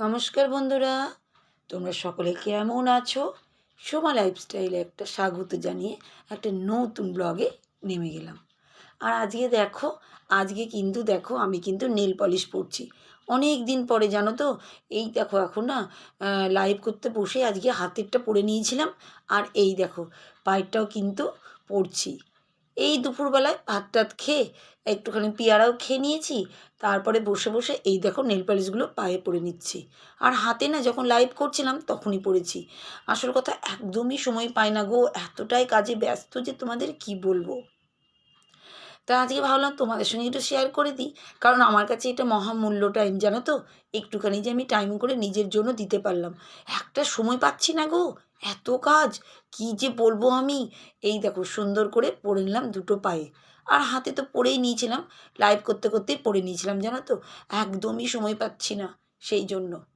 নমস্কার বন্ধুরা, তোমরা সকলে কেমন আছো? সোমা লাইফস্টাইলে একটা স্বাগত জানিয়ে একটা নতুন ব্লগে নেমে গেলাম। আর আজকে দেখো, আজকে কিন্তু দেখো আমি কিন্তু নেল পলিশ পরছি। অনেক দিন পরে, জানো তো? এই দেখো এখন না লাইভ করতে বসে আজকে হাতেরটা পরে নিয়েছিলাম। আর এই দেখো, পায়েরটাও কিন্তু পরছি। এই দুপুরবেলায় ভাত টাত খেয়ে একটুখানি পেয়ারাও খেয়ে নিয়েছি, তারপরে বসে বসে এই দেখো নেল পালিশগুলো পায়ে পড়ে নিচ্ছি। আর হাতে না যখন লাইভ করছিলাম তখনই পড়েছি আসল কথা একদমই সময় পাই না গো, এতটাই কাজে ব্যস্ত যে তোমাদের কি বলব? তা আজকে ভাবলাম তোমাদের সঙ্গে একটু শেয়ার করে দিই। কারণ আমার কাছে এটা মহামূল্য টাইম জানো তো? একটুখানি যে আমি টাইম করে নিজের জন্য দিতে পারলাম। একটা সময় পাচ্ছি না গো, এত কাজ। কি যে বলব আমি? এই দেখো, সুন্দর করে পরে নিলাম দুটো পায়ে। আর হাতে তো পরেই নিয়েছিলাম। লাইভ করতে করতেই পরে নিয়েছিলাম, জানো তো? একদমই সময় পাচ্ছি না সেই জন্য।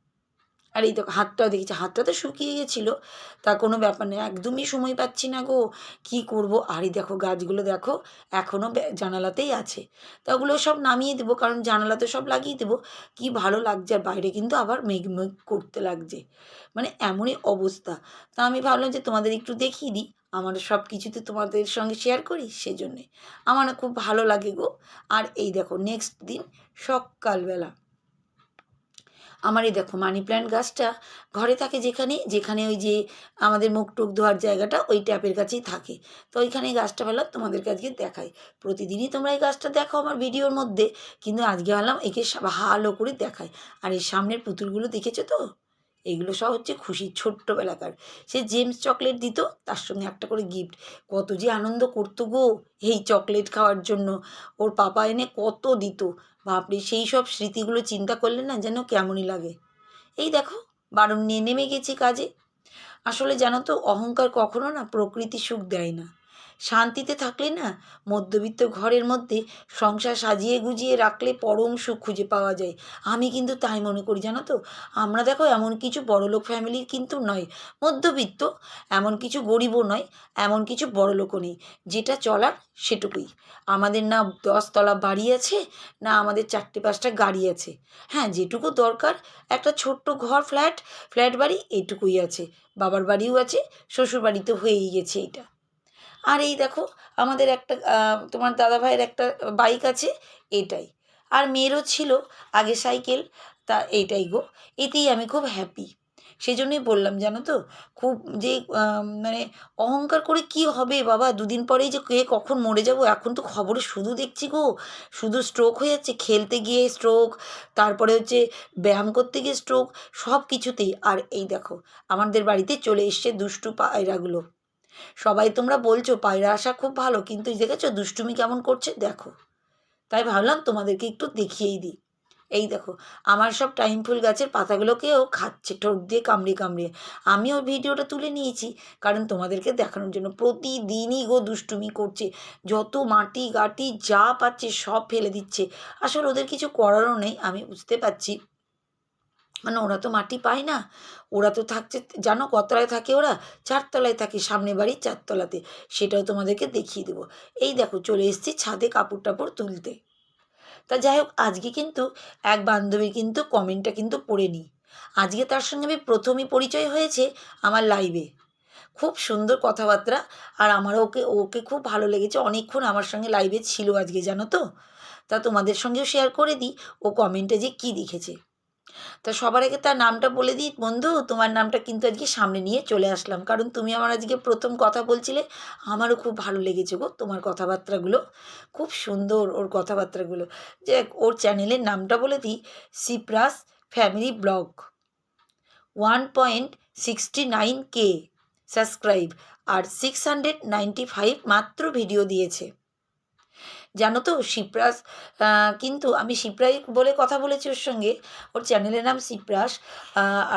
আর এই দেখো, হাতটাও দেখেছি। হাতটা তো শুকিয়ে গেছিল। তা কোনো ব্যাপার নেই, একদমই সময় পাচ্ছি না গো। কি করব? আর দেখো, গাছগুলো দেখো এখনও জানালাতেই আছে। তা ওগুলো সব নামিয়ে দেবো, কারণ জানালাতে সব লাগিয়ে দেবো। কি ভালো লাগছে, আর বাইরে কিন্তু আবার মেঘ মেঘ করতে লাগছে। মানে এমনই অবস্থা। তা আমি ভাবলাম যে তোমাদের একটু দেখিয়ে দিই। আমার সব কিছুতে তোমাদের সঙ্গে শেয়ার করি সেজন্যে। আমার খুব ভালো লাগে গো। আর এই দেখো নেক্সট দিন সকালবেলা আমার এই দেখো মানি প্ল্যান্ট গাছটা ঘরে থাকে যেখানে যেখানে ওই যে আমাদের মুখ টুক ধোয়ার জায়গাটা ওই ট্যাপের কাছেই থাকে। তো ওইখানে গাছটা ভাবলাম তোমাদেরকে আজকে দেখাই। প্রতিদিনই তোমরা এই গাছটা দেখো আমার ভিডিওর মধ্যে। কিন্তু আজকে ভাবলাম একে ভালো করে দেখাই। আর এই সামনের পুতুলগুলো দেখেছ তো? এগুলো সব হচ্ছে খুশি ছোট্টবেলাকার। সে জেমস চকলেট দিত, তার সঙ্গে একটা করে গিফট কত যে আনন্দ করতো গো এই চকলেট খাওয়ার জন্য। ওর পাপা এনে কত দিত। বাপরে, সেই সব স্মৃতিগুলো চিন্তা করলে না যেন কেমনই লাগে। এই দেখো, বারণ নিয়ে নেমে গেছি কাজে। আসলে জানো তো, অহংকার কখনো না প্রকৃতি সুখ দেয় না। শান্তিতে থাকলে না মধ্যবিত্ত ঘরের মধ্যে সংসার সাজিয়ে গুজিয়ে রাখলে পরম সুখ খুঁজে পাওয়া যায়। আমি কিন্তু তাই মনে করি, জানো তো? আমরা দেখো এমন কিছু বড়লোক ফ্যামিলির কিন্তু নয়। মধ্যবিত্ত এমন কিছু গরিবও নয়, এমন কিছু বড়লোকও নেই। যেটা চলার সেটুকুই। আমাদের না দশতলা বাড়ি আছে, না আমাদের চারটে পাঁচটা গাড়ি আছে। হ্যাঁ যেটুকু দরকার, একটা ছোট্ট ঘর, ফ্ল্যাট ফ্ল্যাট বাড়ি এইটুকুই আছে। বাবার বাড়িও আছে শ্বশুর বাড়ি তো হয়েই গেছে এটা আর এই দেখো, আমাদের একটা তোমার দাদা ভাইয়ের একটা বাইক আছে, এটাই। আর মেয়েরও ছিল, আগে সাইকেল তা এইটাই গো। এতেই আমি খুব হ্যাপি সেই জন্যই বললাম, জানো তো, খুব যে মানে অহংকার করে কি হবে বাবা? দুদিন পরেই যে কে কখন মরে যাব? এখন তো খবরে শুধু দেখছি গো। শুধু স্ট্রোক হয়ে যাচ্ছে, খেলতে গিয়ে স্ট্রোক তারপরে হচ্ছে ব্যায়াম করতে গিয়ে স্ট্রোক সব কিছুতেই আর এই দেখো, আমাদের বাড়িতে চলে এসছে দুষ্টু পায়রাগুলো। সবাই তোমরা বলছো পায়রা আসা খুব ভালো, কিন্তু দেখেছ দুষ্টুমি কেমন করছে? দেখো। তাই ভাবলাম তোমাদেরকে একটু দেখিয়েই দিই। এই দেখো, আমার সব টাইম ফুল গাছের পাতাগুলোকেও খাচ্ছে, ঠোঁট দিয়ে কামড়িয়ে কামড়িয়ে আমিও ভিডিওটা তুলে নিয়েছি, কারণ তোমাদেরকে দেখানোর জন্য প্রতিদিনই গো দুষ্টুমি করছে। যত মাটি গাটি যা পাচ্ছে সব ফেলে দিচ্ছে। আসলে ওদের কিছু করারও নেই, আমি বুঝতে পারছি। মানে ওরা তো মাটি পায় না। ওরা তো থাকছে, জানো কতলায় থাকে ওরা? চারতলায় থাকে, সামনে বাড়ির চারতলাতে। সেটাও তোমাদেরকে দেখিয়ে দেবো। এই দেখো, চলে এসেছি ছাদে কাপড় টাপড় তুলতে। তা যাই হোক, আজকে কিন্তু এক বান্ধবীর কিন্তু কমেন্টটা কিন্তু পড়ে নিই আজকে তার সঙ্গে আমি প্রথমই পরিচয় হয়েছে আমার লাইভে খুব সুন্দর কথাবার্তা, আর আমার ওকে ওকে খুব ভালো লেগেছে। অনেকক্ষণ আমার সঙ্গে লাইভে ছিল আজকে, জানো তো? তা তোমাদের সঙ্গেও শেয়ার করে দিই, ও কমেন্টে যে কী লিখেছে তা সবার আগে তার নামটা বলে দিই। বন্ধু, তোমার নামটা কিন্তু আজকে সামনে নিয়ে চলে আসলাম। কারণ তুমি আমার আজকে প্রথম কথা বলছিলে, আমারও খুব ভালো লেগেছে গো তোমার কথাবার্তাগুলো। খুব সুন্দর ওর কথাবার্তাগুলো। যে ওর চ্যানেলের নামটা বলে দিই, সিপ্রাস family blog. One point sixty nine K subscribe. আর সিক্স হান্ড্রেড নাইনটি ফাইভ মাত্র ভিডিও দিয়েছে। জানো তো শিপ্রাস কিন্তু আমি শিপ্রাই বলে কথা বলেছি ওর সঙ্গে, ওর চ্যানেলের নাম শিপ্রাস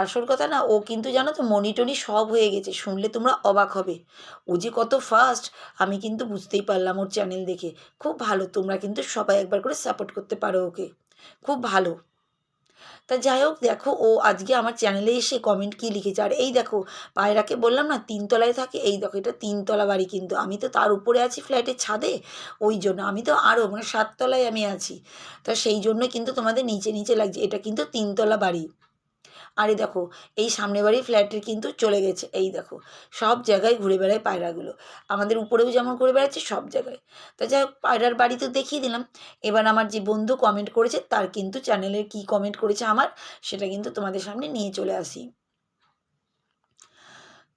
আসল কথা না, ও কিন্তু জানো তো মনিটনি সব হয়ে গেছে, শুনলে তোমরা অবাক হবে। ও যে কত ফার্স্ট আমি কিন্তু বুঝতেই পারলাম ওর চ্যানেল দেখে। খুব ভালো, তোমরা কিন্তু সবাই একবার করে সাপোর্ট করতে পারো ওকে। খুব ভালো। তা যাই হোক, দেখো ও আজকে আমার চ্যানেলে এসে কমেন্ট কী লিখেছে। আর এই দেখো, পায়রাকে বললাম না, তিনতলায় থাকে, এই দেখো, এটা তিনতলা বাড়ি কিন্তু। আমি তো তার উপরে আছি ফ্ল্যাটের ছাদে, ওই জন্য। আমি তো আরও মানে সাততলায় আমি আছি। তা সেই জন্য কিন্তু তোমাদের নিচে নিচে লাগছে, এটা কিন্তু তিনতলা বাড়ি। আর দেখো, এই সামনে বাড়ির ফ্ল্যাটের কিন্তু চলে গেছে। এই দেখো, সব জায়গায় ঘুরে বেড়ায় পায়রাগুলো। আমাদের উপরেও যেমন ঘুরে বেড়াচ্ছে, সব জায়গায়। তা যাই হোক, পায়রার বাড়ি তো দেখিয়ে দিলাম। এবার আমার যে বন্ধু কমেন্ট করেছে, তার কিন্তু চ্যানেলের কি কমেন্ট করেছে আমার, সেটা কিন্তু তোমাদের সামনে নিয়ে চলে আসি।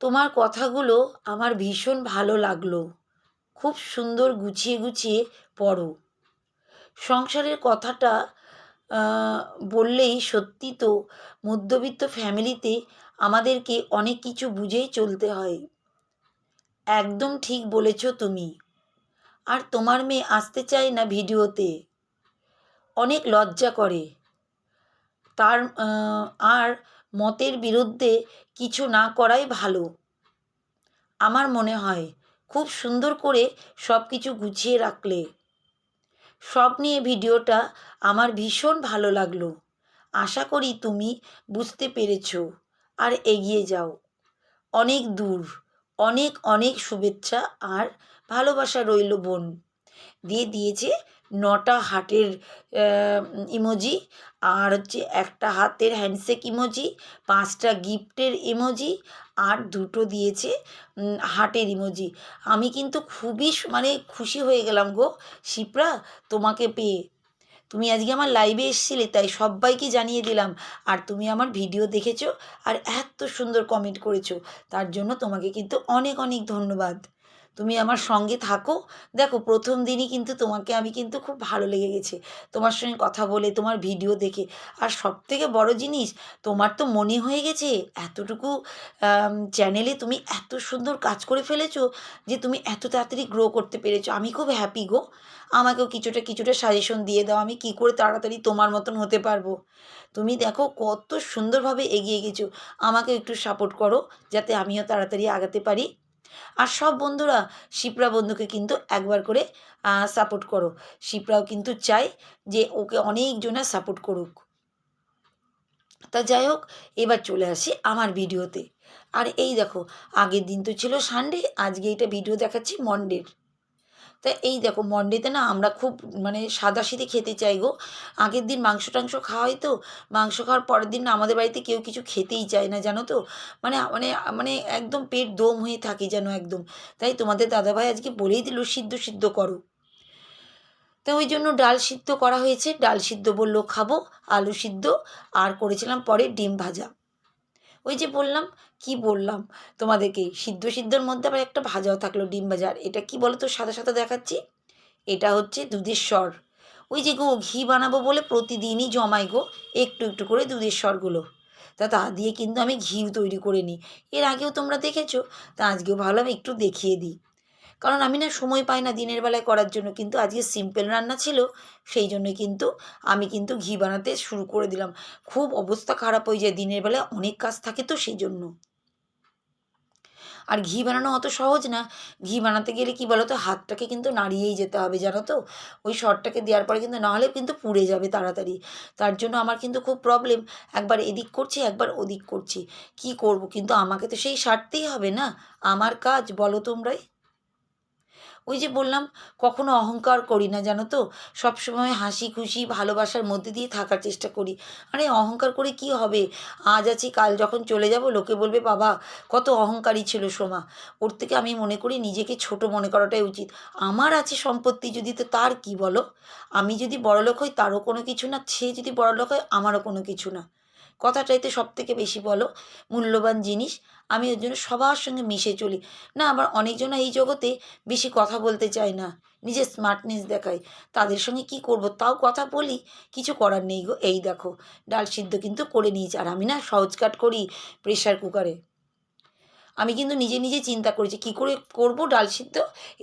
তোমার কথাগুলো আমার ভীষণ ভালো লাগল। খুব সুন্দর গুছিয়ে গুছিয়ে পড়ো। সংসারের কথাটা বললেই সত্যি তো মধ্যবিত্ত ফ্যামিলিতে আমাদেরকে অনেক কিছু বুঝেই চলতে হয়। একদম ঠিক বলেছ তুমি। আর তোমার মেয়ে আসতে চায় না ভিডিওতে। অনেক লজ্জা করে। তার আর মতের বিরুদ্ধে কিছু না করাই ভালো। আমার মনে হয় খুব সুন্দর করে সব কিছু গুছিয়ে রাখলে। সব নিয়ে ভিডিওটা আমার ভীষণ ভালো লাগল। আশা করি তুমি বুঝতে পেরেছ। আর এগিয়ে যাও। অনেক দূর, অনেক অনেক শুভেচ্ছা আর ভালোবাসা রইল বোন। দিয়ে দিয়েছে নটা হাটের ইমোজি আর হচ্ছে একটা হাতের হ্যান্ডশেক ইমোজি পাঁচটা গিফটের ইমোজি আর দুটো দিয়েছে হাটের ইমোজি। আমি কিন্তু খুবই মানে খুশি হয়ে গেলাম গো। শিপ্রা, তোমাকে পেয়ে। তুমি আজকে আমার লাইভে এসেছিলে, তাই সবাইকে জানিয়ে দিলাম। আর তুমি আমার ভিডিও দেখেছ আর এত সুন্দর কমেন্ট করেছ। তার জন্য তোমাকে কিন্তু অনেক অনেক ধন্যবাদ। তুমি আমার সঙ্গে থাকো। দেখো, প্রথম দিনই কিন্তু তোমাকে আমি কিন্তু খুব ভালো লেগে গেছে। তোমার সঙ্গে কথা বলে, তোমার ভিডিও দেখে। আর সব থেকে বড় জিনিস, তোমার তো মনে হয়ে গেছে এতটুকু চ্যানেলে তুমি এত সুন্দর কাজ করে ফেলেছো যে তুমি এত তাড়াতাড়ি গ্রো করতে পেরেছ। আমি খুব হ্যাপি গো। আমাকেও কিছুটা কিছুটা সাজেশন দিয়ে দাও। আমি কি করে তাড়াতাড়ি তোমার মতন হতে পারব? তুমি দেখো, কত সুন্দরভাবে এগিয়ে গেছো। আমাকে একটু সাপোর্ট করো, যাতে আমিও তাড়াতাড়ি আগাতে পারি। আর সব বন্ধুরা শিপ্রা বন্ধুকে কিন্তু একবার করে সাপোর্ট করো। শিপ্রাও কিন্তু চায় যে ওকে অনেকজনের সাপোর্ট করুক। তা যাই হোক, এবার চলে আসি আমার ভিডিওতে। আর এই দেখো, আগের দিন তো ছিল সানডে আজকে এটা ভিডিও দেখাচ্ছি মন্ডের তা এই দেখো মন্ডেতে না আমরা খুব মানে সাদা সিধে খেতে চাই গো। আগের দিন মাংস টাংস খাওয়া হয় তো মাংস খাওয়ার পরের দিন না আমাদের বাড়িতে কেউ কিছু খেতেই চায় না, জানো তো? মানে মানে মানে একদম পেট দম হয়ে থাকে যেন একদম। তাই তোমাদের দাদাভাই আজকে বলেই দিল, সিদ্ধ সিদ্ধ করো। তো ওই জন্য ডাল সিদ্ধ করা হয়েছে, ডাল সিদ্ধ বলল খাব, আলু সিদ্ধ, আর করেছিলাম পরে ডিম ভাজা। ওই যে বললাম, কি বললাম? তোমাদেরকে, সিদ্ধ সিদ্ধর মধ্যে আবার একটা ভাজাও থাকল ডিম ভাজার। এটা কি বলো তো সাদা সাদা দেখাচ্ছি। এটা হচ্ছে দুধের স্বর। ওই যে গো, ঘি বানাবো বলে প্রতিদিনই জমাই গো, একটু একটু করে দুধের স্বরগুলো। তা তা দিয়ে কিন্তু আমি ঘিও তৈরি করে নিই। এর আগেও তোমরা দেখেছ? তা আজকেও ভাবলাম একটু দেখিয়ে দিই। কারণ আমি না সময় পাই না দিনের বেলায় করার জন্য, কিন্তু আজকে সিম্পল রান্না ছিল, সেই জন্যই কিন্তু আমি কিন্তু ঘি বানাতে শুরু করে দিলাম। খুব অবস্থা খারাপ হয়ে যায়, দিনের বেলায় অনেক কাজ থাকে তো সেই জন্য। আর ঘি বানানো অত সহজ না, ঘি বানাতে গেলে কি বলো তো হাতটাকে কিন্তু নাড়িয়েই যেতে হবে, জানো তো? ওই শরটাকে দেওয়ার পরে কিন্তু নাহলে কিন্তু পুড়ে যাবে তাড়াতাড়ি। তার জন্য আমার কিন্তু খুব প্রবলেম একবার এদিক করছি, একবার ওদিক করছি। কি করব? কিন্তু আমাকে তো সেই সারতেই হবে না? আমার কাজ, বলো তোমরাই। ওই যে বললাম, কখনো অহংকার করি না, জানো তো? সবসময় হাসি খুশি, ভালোবাসার মধ্যে দিয়ে থাকার চেষ্টা করি। আরে, অহংকার করে কি হবে? আজ আছি, কাল যখন চলে যাব, লোকে বলবে, বাবা, কত অহংকারী ছিল সোমা। ওর থেকে আমি মনে করি, নিজেকে ছোট মনে করাটাই উচিত। আমার আছে সম্পত্তি যদি, তো তার কি বলো? আমি যদি বড়লোক হই, তারও কোনো কিছু না। সে যদি বড়লোক হয়, আমারও কোনো কিছু না। কথাটাই তো সব থেকে বেশি বলো, মূল্যবান জিনিস। আমি ওর জন্য সবার সঙ্গে মিশে চলি। না আবার অনেকজন এই জগতে বেশি কথা বলতে চায় না, নিজের স্মার্টনেস দেখায়। তাদের সঙ্গে কি করব, তাও কথা বলি? কিছু করার নেই গো। এই দেখো, ডাল সিদ্ধ কিন্তু করে নিয়েছি। আর আমি না সহজ কাট করি প্রেশার কুকারে আমি কিন্তু নিজে নিজে চিন্তা করেছি, কী করে করব ডাল সিদ্ধ?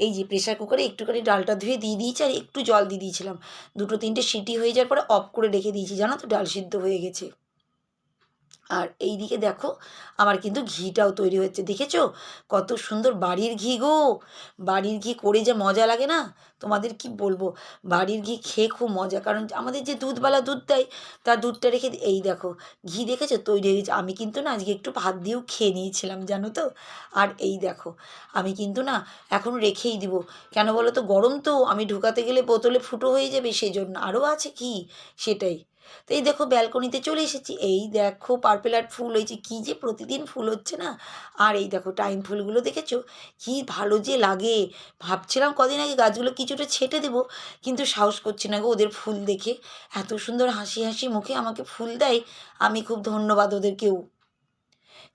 এই যে প্রেশার কুকারে একটুখানি ডালটা ধুয়ে দিয়ে দিয়েছি আর একটু জল দিয়ে দিয়েছিলাম। দুটো তিনটে সিটি হয়ে যাওয়ার পরে অফ করে রেখে দিয়েছি। জানো তো, ডাল সিদ্ধ হয়ে গেছে। আর এই দিকে দেখো, আমার কিন্তু ঘিটাও তৈরি হচ্ছে দেখেছ? কত সুন্দর বাড়ির ঘি গো! বাড়ির ঘি করে যে মজা লাগে না? তোমাদের কি বলব? বাড়ির ঘি খেয়ে খুব মজা, কারণ আমাদের যে দুধওয়ালা দুধ দেয়, তার দুধটা রেখে এই দেখো, ঘি দেখেছ? তৈরি হয়ে গেছে। আমি কিন্তু না আজকে একটু ভাত দিয়েও খেয়ে নিয়েছিলাম, জানো তো? আর এই দেখো, আমি কিন্তু না এখন রেখেই দিব। কেন বলো তো? গরম তো, আমি ঢুকাতে গেলে বোতলে ফুটো হয়ে যাবে সেই জন্য আরও আছে কি? সেটাই। তো এই দেখো ব্যালকনিতে চলে এসেছি। এই দেখো পার্পেল আর্ট ফুল হয়েছে। কী যে প্রতিদিন ফুল হচ্ছে না? আর এই দেখো টাইম ফুলগুলো দেখেছ? কি ভালো যে লাগে। ভাবছিলাম কদিন আগে গাছগুলো কিছুটা ছেটে দেবো, কিন্তু সাহস করছি না গো ওদের ফুল দেখে। এত সুন্দর হাসি হাসি মুখে আমাকে ফুল দেয়। আমি খুব ধন্যবাদ ওদেরকেও।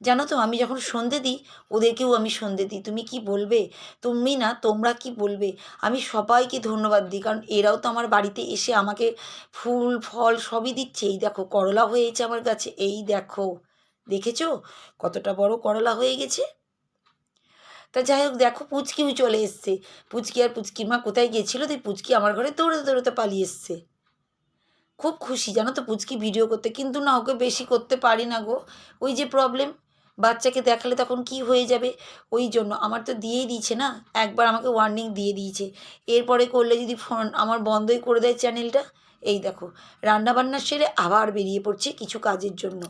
জানো তো, আমি যখন সন্ধে দিই, ওদেরকেও আমি সন্ধে দিই। তুমি কি বলবে? তুমি না, তোমরা কি বলবে? আমি সবাইকে ধন্যবাদ দিই, কারণ এরাও তো আমার বাড়িতে এসে আমাকে ফুল, ফল সবই দিচ্ছে। এই দেখো, করলা হয়েছে আমার কাছে। এই দেখো, দেখেছ? কতটা বড় করলা হয়ে গেছে। তা যাই হোক, দেখো, পুচকিও চলে এসছে। পুচকি আর পুচকির মা কোথায় গিয়েছিল? তাই পুচকি আমার ঘরে দৌড়তে দৌড়তে পালিয়ে এসছে। খুব খুশি, জানো তো, পুচকি ভিডিও করতে। কিন্তু না, ওকে বেশি করতে পারি না গো। ওই যে প্রবলেম বাচ্চাকে দেখালে তখন কি হয়ে যাবে? ওই জন্য। আমার তো দিয়েই দিয়েছে না? একবার আমাকে ওয়ার্নিং দিয়ে দিয়েছে। এরপরে করলে যদি ফোন আমার বন্ধই করে দেয় চ্যানেলটা এই দেখো, রান্নাবান্না সেরে আবার বেরিয়ে পড়ছে কিছু কাজের জন্য।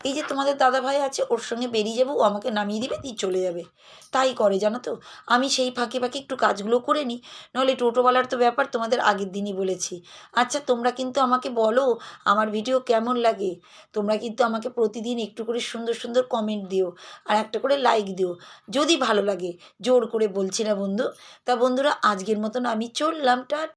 এই যে তোমাদের দাদা ভাই আছে, ওর সঙ্গে বেরিয়ে যাব, ও আমাকে নামিয়ে দিবে, দিয়ে চলে যাবে। তাই করে, জানো তো? আমি সেই ফাঁকে ফাঁকে একটু কাজগুলো করে নিই নাহলে টোটোওয়ালার তো ব্যাপার তোমাদের আগের দিনই বলেছি। আচ্ছা তোমরা কিন্তু আমাকে বলো, আমার ভিডিও কেমন লাগে? তোমরা কিন্তু আমাকে প্রতিদিন একটু করে সুন্দর সুন্দর কমেন্ট দিও, আর একটা করে লাইক দিও, যদি ভালো লাগে। জোর করে বলছি না বন্ধু। তা বন্ধুরা, আজকের মতন আমি চললাম, টা